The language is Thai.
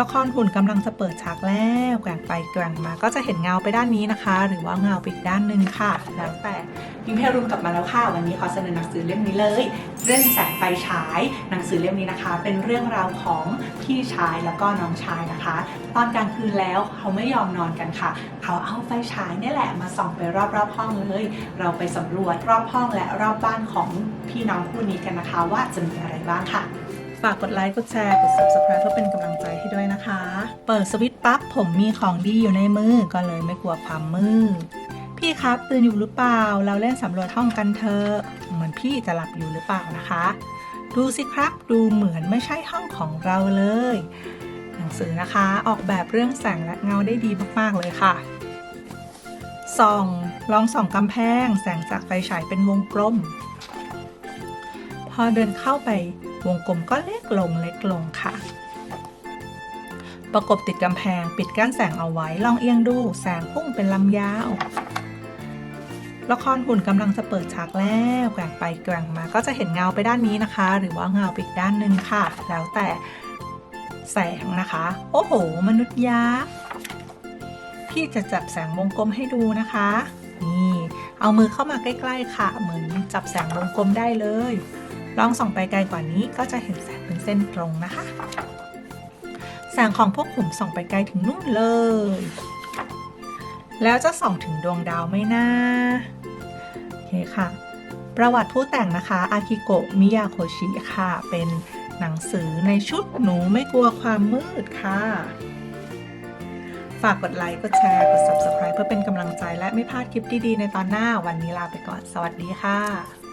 ละครหุ่นกำลังจะเปิดฉากแล้วแกว่งไปแกว่งมาก็จะเห็นเงาไปด้านนี้นะคะ หรือว่าเงาไปอีกด้านหนึ่งค่ะ แล้วแต่พิมพ์เพรุนกลับมาแล้วค่ะ วันนี้ขอเสนอหนังสือเล่มนี้เลย เรื่องแสงไฟฉาย หนังสือเล่มนี้นะคะ เป็นเรื่องราวของพี่ชายแล้วก็น้องชายนะคะ ตอนกลางคืนแล้วเขาไม่ยอมนอนกันค่ะ เขาเอาไฟฉายนี่แหละมาส่องไปรอบๆห้องเลย เราไปสำรวจรอบห้องและรอบบ้านของพี่น้องคู่นี้กันนะคะ ว่าจะมีอะไรบ้างค่ะ ฝากกดไลค์กดแชร์กด subscribe เพื่อเป็นกำลัง เปิดสวิตช์ปั๊บผมมีของดีอยู่ในมือก็เลยไม่กลัวความมืดพี่ครับตื่นอยู่หรือเปล่า เราเล่นสำรวจห้องกันเถอะเหมือนพี่จะหลับอยู่หรือเปล่านะคะ ดูสิครับดูเหมือนไม่ใช่ห้องของเราเลย หนังสือนะคะออกแบบเรื่องแสงและเงาได้ดีมากๆเลยค่ะส่องลองส่องกำแพง แสงจากไฟฉายเป็นวงกลม พอเดินเข้าไปวงกลมก็เล็กลงเล็กลงค่ะ ประกบติดกำแพงปิดกั้นแสงเอาไว้ ลองเอียงดูแสงพุ่งเป็นลำยาว ละครหุ่นกำลังจะเปิดฉากแล้วแกว่งไปแกว่งมาก็จะเห็นเงาไปด้านนี้นะคะ หรือว่าเงาไปอีกด้านหนึ่งค่ะ แล้วแต่แสงนะคะ โอ้โห มนุษย์ยักษ์พี่จะจับแสงวงกลมให้ดูนะคะ นี่เอามือเข้ามาใกล้ๆค่ะ เหมือนจับแสงวงกลมได้เลย ลองส่องไปไกลกว่านี้ก็จะเห็นแสงเป็นเส้นตรงนะคะ แสงของพวกผมส่องไปไกลถึงนู่นเลย แล้วจะส่องถึงดวงดาวไหมนะโอเคค่ะ ประวัติผู้แต่งนะคะอากิโกะมิยาโคชิค่ะ เป็นหนังสือในชุดหนูไม่กลัวความมืดค่ะ ฝากกดไลค์ กดแชร์ กด subscribe เพื่อเป็นกำลังใจและไม่พลาดคลิปดี ๆ ในตอนหน้าวันนี้ลาไปก่อน สวัสดีค่ะ